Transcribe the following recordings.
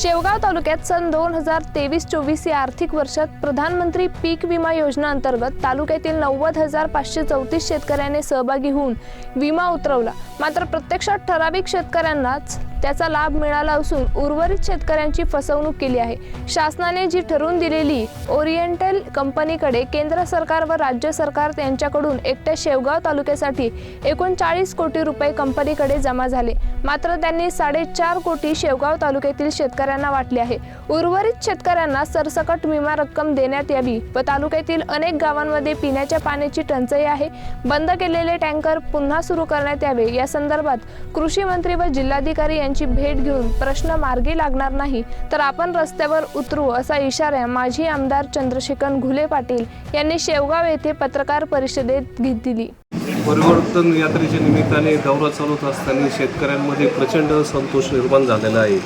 शेवगाव तालुक्यात सन दोन हजार तेवीस चोवीस या आर्थिक वर्षात प्रधानमंत्री पीक विमा योजना अंतर्गत तालुक्यातील नव्वद हजार पाचशे चौतीस शेतकऱ्यांनी सहभागी होऊन विमा उतरवला. मात्र प्रत्यक्षात ठराविक शेतकऱ्यांनाच त्याचा लाभ मिळाला असून उर्वरित शेतकऱ्यांची फसवणूक केली आहे. शासनाने जी ठरवून दिलेली ओरिएंटल कंपनीकडे केंद्र सरकार व राज्य सरकार यांच्याकडून एकट्या शेवगाव तालुक्यासाठी एकोणचाळीस कोटी रुपये कंपनीकडे जमा झाले. मात्र त्यांनी साडेचार कोटी शेवगाव तालुक्यातील शेतकऱ्यांना वाटले आहे. उर्वरित शेतकऱ्यांना सरसकट विमा रक्कम देण्यात यावी व तालुक्यातील अनेक गावांमध्ये पिण्याच्या पाण्याची टंचाई आहे. बंद केलेले टँकर पुन्हा सुरू करण्यात यावे या संदर्भात कृषी मंत्री व जिल्हाधिकारी यांची भेट घेऊन प्रश्न मार्गी लागणार नाही तर आपण रस्त्यावर उतरू असा इशारा माजी आमदार चंद्रशेखर घुले पाटील यांनी शेवगाव येथे पत्रकार परिषदेत घेत दिली. परिवर्तन यात्रेच्या निमित्ताने दौरा चालवत असताना शेतकऱ्यांमध्ये प्रचंड संतोष निर्माण झालेला आहे.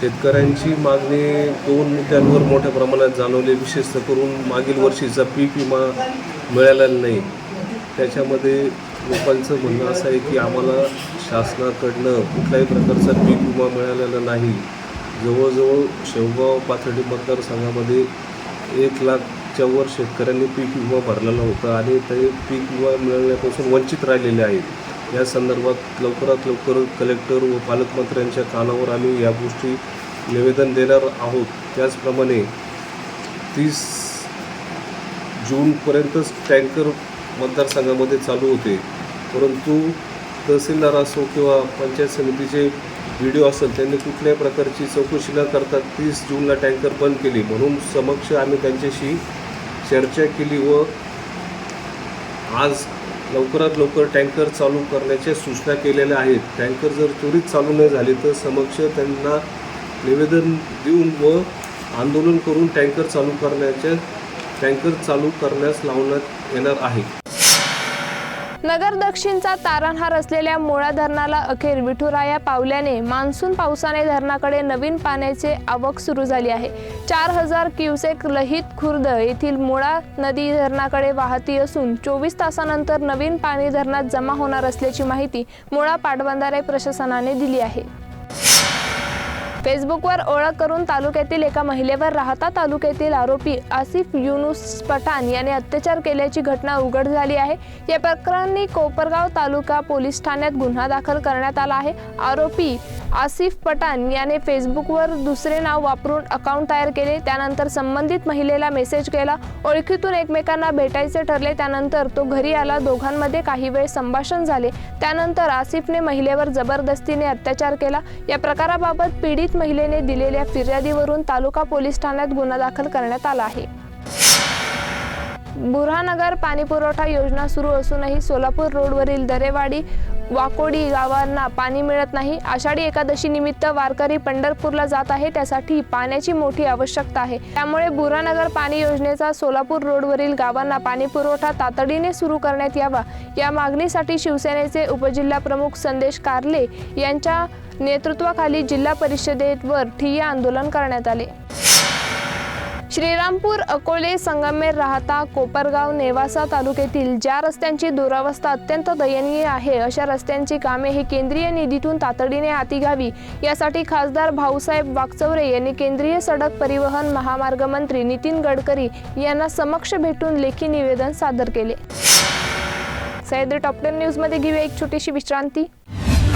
शेतकऱ्यांची मागणी दोन मुद्द्यांवर मोठ्या प्रमाणात जाणवली. विशेषतः करून मागील वर्षीचा पीक विमा मिळालेला नाही. त्याच्यामध्ये लोकांचं म्हणणं असं आहे की आम्हाला शासनाकडनं कुठल्याही प्रकारचा पीक विमा मिळालेला नाही. जवळजवळ शेवगाव पाथर्डी मतदारसंघामध्ये एक लाखच्या वर शेतकऱ्यांनी पीक विमा भरलेला होता आणि ते पीक विमा मिळण्यापासून वंचित राहिलेले आहेत. या संदर्भात लवकरात लवकर कलेक्टर व पालकमंत्र्यांच्या कानावर आम्ही या गोष्टी निवेदन देणार आहोत. त्याचप्रमाणे तीस जूनपर्यंतच टँकर मतदारसंघामध्ये चालू होते. परंतु तहसीलदार असो किंवा पंचायत समितीचे व्हिडिओ असेल त्यांनी कुठल्याही प्रकारची चौकशी न करता तीस जूनला टँकर बंद केली. म्हणून समक्ष आम्ही त्यांच्याशी चर्चा केली व आज लवकरात लवकर टँकर चालू करण्याच्या सूचना केलेल्या आहेत. टँकर जर त्वरित चालू नाही झाले तर समक्ष त्यांना निवेदन देऊन व आंदोलन करून टँकर चालू करण्याच्या टँकर चालू करण्यास लावण्यात येणार आहे. नगर दक्षिणचा तारणहार असलेल्या मोळा धरणाला अखेर विठुराया पावल्याने मान्सून पावसाने धरणाकडे नवीन पाण्याचे आवक सुरू झाली आहे. चार हजार क्युसेक लहित खुर्द येथील मुळा नदी धरणाकडे वाहती असून चोवीस तासानंतर नवीन पाणी धरणात जमा होणार असल्याची माहिती मुळा पाटबंधारे प्रशासनाने दिली आहे. फेसबुकवर ओळख करून तालुक्यातील एका महिलेवर राहता तालुक्यातील आरोपी आसिफ युनुस पठाण याने अत्याचार केल्याची घटना उघड झाली आहे. या प्रकरणी कोपरगाव तालुका पोलीस ठाण्यात गुन्हा दाखल करण्यात आला आहे. आरोपी आसिफ पठाण याने फेसबुकवर दुसरे नाव वापरून अकाउंट तयार केले. त्यानंतर संबंधित महिलेला मेसेज केला. ओळखीतून एकमेकांना भेटायचे ठरले. त्यानंतर तो घरी आला. दोघांमध्ये काही वेळ संभाषण झाले. त्यानंतर आसिफने महिलेवर जबरदस्तीने अत्याचार केला. या प्रकाराबाबत पीडित महिलेने दिलेल्या फिर्यादीवरून तालुका पोलीस ठाण्यात गुन्हा दाखल करण्यात आला आहे. बुऱ्हानगर पाणीपुरवठा योजना सुरू असूनही सोलापूर रोडवरील दरेवाडी वाकोडी गावांना पाणी मिळत नाही. आषाढी एकादशी निमित्त वारकरी पंढरपूरला जात आहे. त्यासाठी पाण्याची मोठी आवश्यकता आहे. त्यामुळे बुऱ्हानगर पाणी योजनेचा सोलापूर रोडवरील गावांना पाणी पुरवठा तातडीने सुरू करण्यात यावा. या मागणीसाठी शिवसेनेचे उपजिल्हा प्रमुख संदेश कारले यांच्या नेतृत्वाखाली जिल्हा परिषदेवर ठिय्या आंदोलन करण्यात आले. श्रीरामपूर अकोले संगमेर राहता कोपरगाव नेवासा तालुक्यातील ज्या रस्त्यांची दुरावस्था अत्यंत दयनीय आहे अशा रस्त्यांची कामे ही केंद्रीय निधीतून तातडीने हाती घ्यावी यासाठी खासदार भाऊसाहेब वागचौरे यांनी केंद्रीय सडक परिवहन महामार्ग मंत्री नितीन गडकरी यांना समक्ष भेटून लेखी निवेदन सादर केले. सह्याद्री टॉप टेन न्यूजमध्ये घेऊया एक छोटीशी विश्रांती.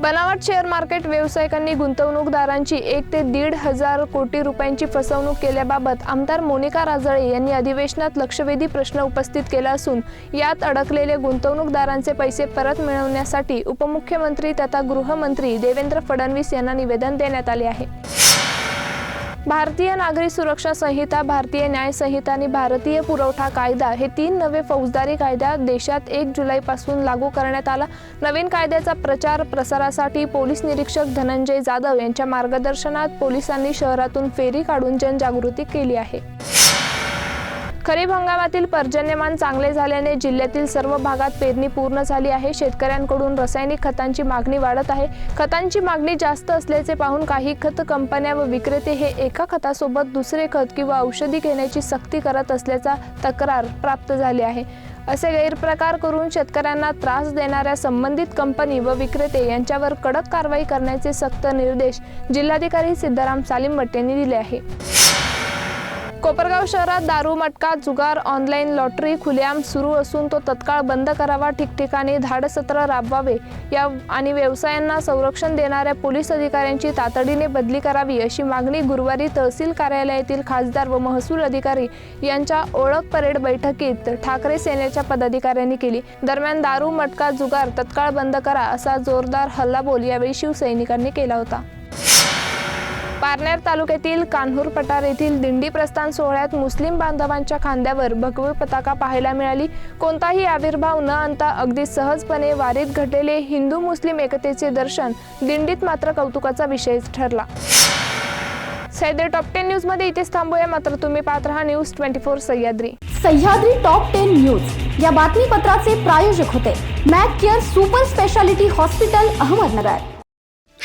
बनावट शेअर मार्केट व्यावसायिकांनी गुंतवणूकदारांची एक ते दीड हजार कोटी रुपयांची फसवणूक केल्याबाबत आमदार मोनिका राजळे यांनी अधिवेशनात लक्षवेधी प्रश्न उपस्थित केला असून यात अडकलेले गुंतवणूकदारांचे पैसे परत मिळवण्यासाठी उपमुख्यमंत्री तथा गृहमंत्री देवेंद्र फडणवीस यांना निवेदन देण्यात आले आहे. भारतीय नागरी सुरक्षा संहिता भारतीय न्याय संहिता आणि भारतीय पुरवठा कायदा हे तीन नवे फौजदारी कायदा देशात एक जुलैपासून लागू करण्यात आला. नवीन कायद्याचा प्रचार प्रसारासाठी पोलीस निरीक्षक धनंजय जाधव यांच्या मार्गदर्शनात पोलिसांनी शहरातून फेरी काढून जनजागृती केली आहे. खरीप हंगामातील पर्जन्यमान चांगले झाल्याने जिल्ह्यातील सर्व भागात पेरणी पूर्ण झाली आहे. शेतकऱ्यांकडून रासायनिक खतांची मागणी वाढत आहे. खतांची मागणी जास्त असल्याचे पाहून काही खत कंपन्या व विक्रेते हे एका खतासोबत दुसरे खत किंवा औषधी घेण्याची सक्ती करत असल्याचा तक्रार प्राप्त झाली आहे. असे गैरप्रकार करून शेतकऱ्यांना त्रास देणाऱ्या संबंधित कंपनी व विक्रेते यांच्यावर कडक कारवाई करण्याचे सक्त निर्देश जिल्हाधिकारी सिद्धाराम सालिमभट यांनी दिले आहे. कोपरगाव शहरात दारू मटका जुगार ऑनलाईन लॉटरी खुलेआम सुरू असून तो तत्काळ बंद करावा ठिकठिकाणी धाडसत्र राबवावे या आणि व्यवसायांना संरक्षण देणाऱ्या पोलीस अधिकाऱ्यांची तातडीने बदली करावी अशी मागणी गुरुवारी तहसील कार्यालयातील खासदार व महसूल अधिकारी यांच्या ओळख परेड बैठकीत ठाकरे सेनेच्या पदाधिकाऱ्यांनी केली. दरम्यान दारू मटका जुगार तत्काळ बंद करा असा जोरदार हल्लाबोल यावेळी शिवसैनिकांनी केला होता. पारनेर तालुक्यातील कान्हूर पठार येथील दिंडी प्रस्थान सोहळ्यात मुस्लिम बांधवांच्या खांद्यावर भगवी पताका पाहायला मिळाली. कोणताही आविर्भाव न आणता अगदी सहजपणे वारीत घडलेले हिंदू मुस्लिम एकतेचे दर्शन दिंडीत मात्र कौतुकाचा विषय ठरला. सैदे टॉप टेन न्यूजमध्ये इथेच थांबूया. मात्र तुम्ही पाहत राहा news twenty four Sahyadri. Sahyadri top ten news. या बातमीपत्राचे प्रायोजक होते. Mac care super speciality hospital Ahmednagar.